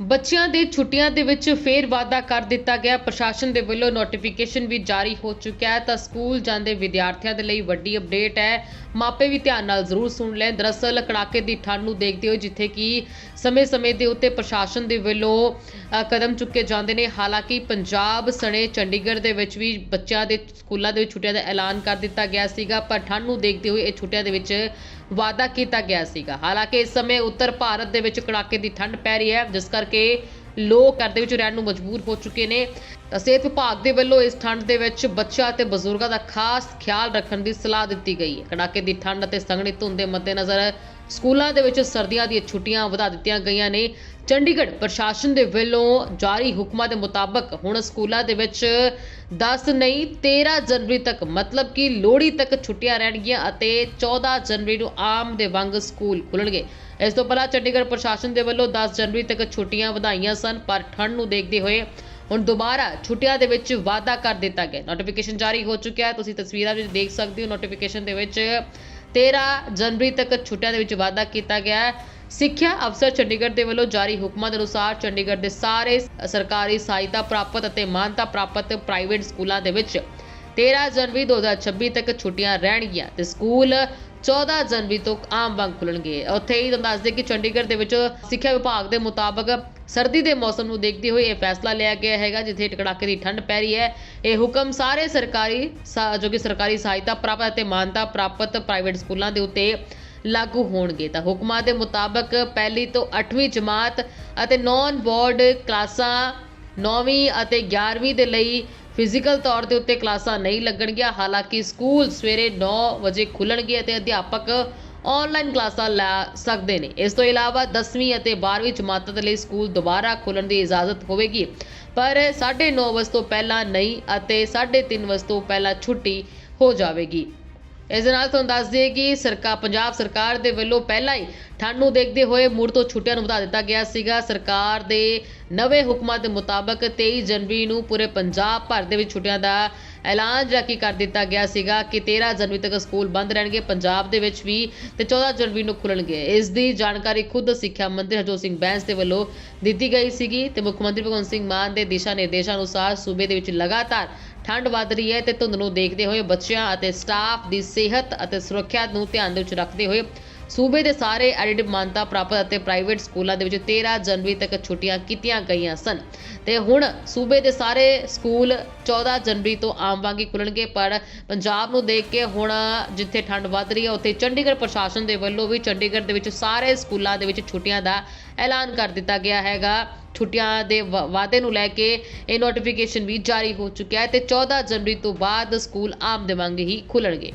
ਬੱਚਿਆਂ ਦੇ ਛੁੱਟੀਆਂ ਦੇ ਵਿੱਚ ਫੇਰ ਵਾਅਦਾ ਕਰ ਦਿੱਤਾ ਗਿਆ। ਪ੍ਰਸ਼ਾਸਨ ਦੇ ਵੱਲੋਂ ਨੋਟੀਫਿਕੇਸ਼ਨ ਵੀ ਜਾਰੀ ਹੋ ਚੁੱਕਿਆ ਹੈ। ਤਾਂ ਸਕੂਲ ਜਾਂਦੇ ਵਿਦਿਆਰਥੀਆਂ ਦੇ ਲਈ ਵੱਡੀ ਅਪਡੇਟ ਹੈ। ਮਾਪੇ ਵੀ ਧਿਆਨ ਨਾਲ ਜ਼ਰੂਰ ਸੁਣ ਲੈਣ। ਦਰਅਸਲ ਕੜਾਕੇ ਦੀ ਠੰਡ ਨੂੰ ਦੇਖਦੇ ਹੋਏ ਜਿੱਥੇ ਕਿ ਸਮੇਂ-ਸਮੇਂ ਦੇ ਉੱਤੇ ਪ੍ਰਸ਼ਾਸਨ ਦੇ ਵੱਲੋਂ ਕਦਮ ਚੁੱਕੇ ਜਾਂਦੇ ਨੇ। ਹਾਲਾਂਕਿ ਪੰਜਾਬ ਸਣੇ ਚੰਡੀਗੜ੍ਹ ਦੇ ਵਿੱਚ ਵੀ ਬੱਚਿਆਂ ਦੇ ਸਕੂਲਾਂ ਦੇ ਵਿੱਚ ਛੁੱਟੀਆਂ ਦਾ ਐਲਾਨ ਕਰ ਦਿੱਤਾ ਗਿਆ ਸੀਗਾ। ਪਰ ਠੰਡ ਨੂੰ ਦੇਖਦੇ ਹੋਏ ਇਹ ਛੁੱਟੀਆਂ ਦੇ ਵਿੱਚ ਵਾਅਦਾ ਕੀਤਾ ਗਿਆ ਸੀਗਾ। ਹਾਲਾਂਕਿ ਇਸ ਸਮੇਂ ਉੱਤਰ ਭਾਰਤ ਦੇ ਵਿੱਚ ਕੜਾਕੇ ਦੀ ਠੰਡ ਪੈ ਰਹੀ ਹੈ, ਜਿਸ ਕਰਕੇ ਲੋਕ ਘਰ ਦੇ ਵਿੱਚ ਰਹਿਣ ਨੂੰ ਮਜਬੂਰ ਹੋ ਚੁੱਕੇ ਨੇ। ਤਾਂ ਸਿਹਤ ਵਿਭਾਗ ਦੇ ਵੱਲੋਂ ਇਸ ਠੰਡ ਦੇ ਵਿੱਚ ਬੱਚਿਆਂ ਅਤੇ ਬਜ਼ੁਰਗਾਂ ਦਾ ਖਾਸ ਖਿਆਲ ਰੱਖਣ ਦੀ ਸਲਾਹ ਦਿੱਤੀ ਗਈ ਹੈ। ਕੜਾਕੇ ਦੀ ਠੰਡ ਅਤੇ ਸੰਘਣੀ ਧੁੰਦ ਦੇ ਮੱਦੇਨਜ਼ਰ ਸਕੂਲਾਂ ਦੇ ਵਿੱਚ ਸਰਦੀਆਂ ਦੀਆਂ ਛੁੱਟੀਆਂ ਵਧਾ ਦਿੱਤੀਆਂ ਗਈਆਂ ਨੇ। ਚੰਡੀਗੜ੍ਹ ਪ੍ਰਸ਼ਾਸਨ ਦੇ ਵੱਲੋਂ ਜਾਰੀ ਹੁਕਮਾਂ ਦੇ ਮੁਤਾਬਕ ਹੁਣ ਸਕੂਲਾਂ ਦੇ ਵਿੱਚ 10 ਨਹੀਂ 13 ਜਨਵਰੀ ਤੱਕ, ਮਤਲਬ ਕਿ ਲੋਹੜੀ ਤੱਕ ਛੁੱਟੀਆਂ ਰਹਿਣਗੀਆਂ ਅਤੇ 14 ਜਨਵਰੀ ਨੂੰ ਆਮ ਦੇ ਵਾਂਗ ਸਕੂਲ ਖੁੱਲਣਗੇ ਇਸ ਤੋਂ ਪਹਿਲਾਂ ਚੰਡੀਗੜ੍ਹ ਪ੍ਰਸ਼ਾਸਨ ਦੇ ਵੱਲੋਂ 10 ਜਨਵਰੀ ਤੱਕ ਛੁੱਟੀਆਂ ਵਧਾਈਆਂ ਸਨ, ਪਰ ਠੰਡ ਨੂੰ ਦੇਖਦੇ ਹੋਏ ਹੁਣ ਦੁਬਾਰਾ ਛੁੱਟੀਆਂ ਦੇ ਵਿੱਚ ਵਾਅਦਾ ਕਰ ਦਿੱਤਾ ਗਿਆ। ਨੋਟੀਫਿਕੇਸ਼ਨ ਜਾਰੀ ਹੋ ਚੁੱਕਿਆ ਹੈ। ਤੁਸੀਂ ਤਸਵੀਰਾਂ ਵਿੱਚ ਦੇਖ ਸਕਦੇ ਹੋ। ਨੋਟੀਫਿਕੇਸ਼ਨ ਦੇ ਵਿੱਚ 13 ਜਨਵਰੀ ਤੱਕ ਛੁੱਟੀਆਂ ਦੇ ਵਿੱਚ ਵਾਅਦਾ ਕੀਤਾ ਗਿਆ ਹੈ। ਸਿੱਖਿਆ ਅਫਸਰ ਚੰਡੀਗੜ੍ਹ ਦੇ ਵੱਲੋਂ ਜਾਰੀ ਹੁਕਮਾਂ ਦੇ ਅਨੁਸਾਰ ਚੰਡੀਗੜ੍ਹ ਦੇ ਸਾਰੇ ਸਰਕਾਰੀ ਸਹਾਇਤਾ ਪ੍ਰਾਪਤ ਅਤੇ ਮਾਨਤਾ ਪ੍ਰਾਪਤ ਪ੍ਰਾਈਵੇਟ ਸਕੂਲਾਂ ਦੇ ਵਿੱਚ 13 ਜਨਵਰੀ 2026 ਤੱਕ ਛੁੱਟੀਆਂ ਰਹਿਣਗੀਆਂ ਤੇ ਸਕੂਲ 14 ਜਨਵਰੀ ਤੋਂ ਆਮ ਵਾਂਗ ਖੁੱਲਣਗੇ। ਉੱਥੇ ਹੀ ਤੁਹਾਨੂੰ ਦੱਸ ਕਿ ਚੰਡੀਗੜ੍ਹ ਦੇ ਵਿੱਚ ਸਿੱਖਿਆ ਵਿਭਾਗ ਦੇ ਮੁਤਾਬਕ ਸਰਦੀ ਦੇ ਮੌਸਮ ਨੂੰ ਦੇਖਦੇ ਹੋਏ ਇਹ ਫੈਸਲਾ ਲਿਆ ਗਿਆ ਹੈਗਾ, ਜਿੱਥੇ ਕੜਾਕੇ ਦੀ ਠੰਡ ਪੈ ਰਹੀ ਹੈ। ਇਹ ਹੁਕਮ ਸਾਰੇ ਸਰਕਾਰੀ ਸਾ- ਜੋ ਕਿ ਸਰਕਾਰੀ ਸਹਾਇਤਾ ਪ੍ਰਾਪਤ ਅਤੇ ਮਾਨਤਾ ਪ੍ਰਾਪਤ ਪ੍ਰਾਈਵੇਟ ਸਕੂਲਾਂ ਦੇ ਉੱਤੇ ਲਾਗੂ ਹੋਣਗੇ। ਤਾਂ ਹੁਕਮਾਂ ਦੇ ਮੁਤਾਬਕ ਪਹਿਲੀ ਤੋਂ 8ਵੀਂ ਜਮਾਤ ਅਤੇ ਨੌਨ ਬੋਰਡ ਕਲਾਸਾਂ 9ਵੀਂ ਅਤੇ 11ਵੀਂ ਦੇ ਲਈ ਫਿਜ਼ੀਕਲ ਤੌਰ ਦੇ ਉੱਤੇ ਕਲਾਸਾਂ ਨਹੀਂ ਲੱਗਣਗੀਆਂ। ਹਾਲਾਂਕਿ ਸਕੂਲ ਸਵੇਰੇ 9 ਵਜੇ ਖੁੱਲਣਗੇ ਅਤੇ ਅਧਿਆਪਕ ਆਨਲਾਈਨ ਕਲਾਸਾਂ ਲੈ ਸਕਦੇ ਨੇ। ਇਸ ਤੋਂ ਇਲਾਵਾ 10ਵੀਂ ਅਤੇ 12ਵੀਂ ਜਮਾਤਾਂ ਦੇ ਲਈ ਸਕੂਲ ਦੁਬਾਰਾ ਖੋਲ੍ਹਣ ਦੀ ਇਜਾਜ਼ਤ ਹੋਵੇਗੀ। ਪਰ 9:30 ਵਜੇ ਤੋਂ ਪਹਿਲਾਂ ਨਹੀਂ ਅਤੇ 3:30 ਵਜੇ ਤੋਂ ਪਹਿਲਾਂ ਛੁੱਟੀ ਹੋ ਜਾਵੇਗੀ। ਇਸ ਦੇ ਨਾਲ ਤੁਹਾਨੂੰ ਦੱਸ ਦਈਏ ਕਿ ਸਰਕਾਰ ਪੰਜਾਬ ਸਰਕਾਰ ਦੇ ਵੱਲੋਂ ਪਹਿਲਾਂ ਹੀ ਠੰਡ ਨੂੰ ਦੇਖਦੇ ਹੋਏ ਮੁੜ ਤੋਂ ਛੁੱਟੀਆਂ ਨੂੰ ਵਧਾ ਦਿੱਤਾ ਗਿਆ ਸੀਗਾ। ਸਰਕਾਰ ਦੇ ਨਵੇਂ ਹੁਕਮਾਂ ਦੇ ਮੁਤਾਬਕ 23 ਜਨਵਰੀ ਨੂੰ ਪੂਰੇ ਪੰਜਾਬ ਭਰ ਦੇ ਵਿੱਚ ਛੁੱਟੀਆਂ ਦਾ ਐਲਾਨ ਜਿਹੜਾ ਕਿ ਕਰ ਦਿੱਤਾ ਗਿਆ ਸੀਗਾ ਕਿ 13 ਜਨਵਰੀ ਤੱਕ ਸਕੂਲ ਬੰਦ ਰਹਿਣਗੇ, ਪੰਜਾਬ ਦੇ ਵਿੱਚ ਵੀ ਤੇ 14 ਜਨਵਰੀ ਨੂੰ ਖੁੱਲਣਗੇ। ਇਸ ਦੀ ਜਾਣਕਾਰੀ ਖੁਦ ਸਿੱਖਿਆ ਮੰਤਰੀ ਹਰਜੋਤ ਸਿੰਘ ਬੈਂਸ ਦੇ ਵੱਲੋਂ ਦਿੱਤੀ ਗਈ ਸੀਗੀ ਤੇ ਮੁੱਖ ਮੰਤਰੀ ਭਗਵੰਤ ਸਿੰਘ ਮਾਨ ਦੇ ਦਿਸ਼ਾ ਨਿਰਦੇਸ਼ਾਂ ਅਨੁਸਾਰ ਸੂਬੇ ਦੇ ਵਿੱਚ ਲਗਾਤਾਰ ਠੰਡ ਵੱਧ ਰਹੀ ਹੈ ਤੇ ਧੁੰਦ ਨੂੰ ਦੇਖਦੇ ਹੋਏ ਬੱਚਿਆਂ ਅਤੇ ਸਟਾਫ ਦੀ ਸਿਹਤ ਅਤੇ ਸੁਰੱਖਿਆ ਨੂੰ ਧਿਆਨ ਦੇ ਵਿੱਚ ਰੱਖਦੇ ਹੋਏ ਸੂਬੇ ਦੇ ਸਾਰੇ ਐਡਿਟ ਮਾਨਤਾ ਪ੍ਰਾਪਤ ਅਤੇ ਪ੍ਰਾਈਵੇਟ ਸਕੂਲਾਂ ਦੇ ਵਿੱਚ 13 ਜਨਵਰੀ ਤੱਕ ਛੁੱਟੀਆਂ ਕੀਤੀਆਂ ਗਈਆਂ ਸਨ। ਤੇ ਹੁਣ ਸੂਬੇ ਦੇ ਸਾਰੇ ਸਕੂਲ 14 ਜਨਵਰੀ ਤੋਂ ਆਮ ਵਾਂਗ ਹੀ ਖੁੱਲਣਗੇ ਪਰ ਪੰਜਾਬ ਨੂੰ ਦੇਖ ਕੇ ਹੁਣ ਜਿੱਥੇ ਠੰਡ ਵੱਧ ਰਹੀ ਹੈ, ਉੱਥੇ ਚੰਡੀਗੜ੍ਹ ਪ੍ਰਸ਼ਾਸਨ ਦੇ ਵੱਲੋਂ ਵੀ ਚੰਡੀਗੜ੍ਹ ਦੇ ਵਿੱਚ ਸਾਰੇ ਸਕੂਲਾਂ ਦੇ ਵਿੱਚ ਛੁੱਟੀਆਂ ਦਾ ਐਲਾਨ ਕਰ ਦਿੱਤਾ ਗਿਆ ਹੈਗਾ। ਛੁੱਟੀਆਂ ਦੇ ਵਾ- ਵਾਅਦੇ ਨੂੰ ਲੈ ਕੇ ਇਹ ਨੋਟੀਫਿਕੇਸ਼ਨ ਵੀ ਜਾਰੀ ਹੋ ਚੁੱਕਿਆ ਹੈ ਤੇ 14 ਜਨਵਰੀ ਤੋਂ ਬਾਅਦ ਸਕੂਲ ਆਮ ਦੇ ਵਾਂਗ ਹੀ ਖੁੱਲਣਗੇ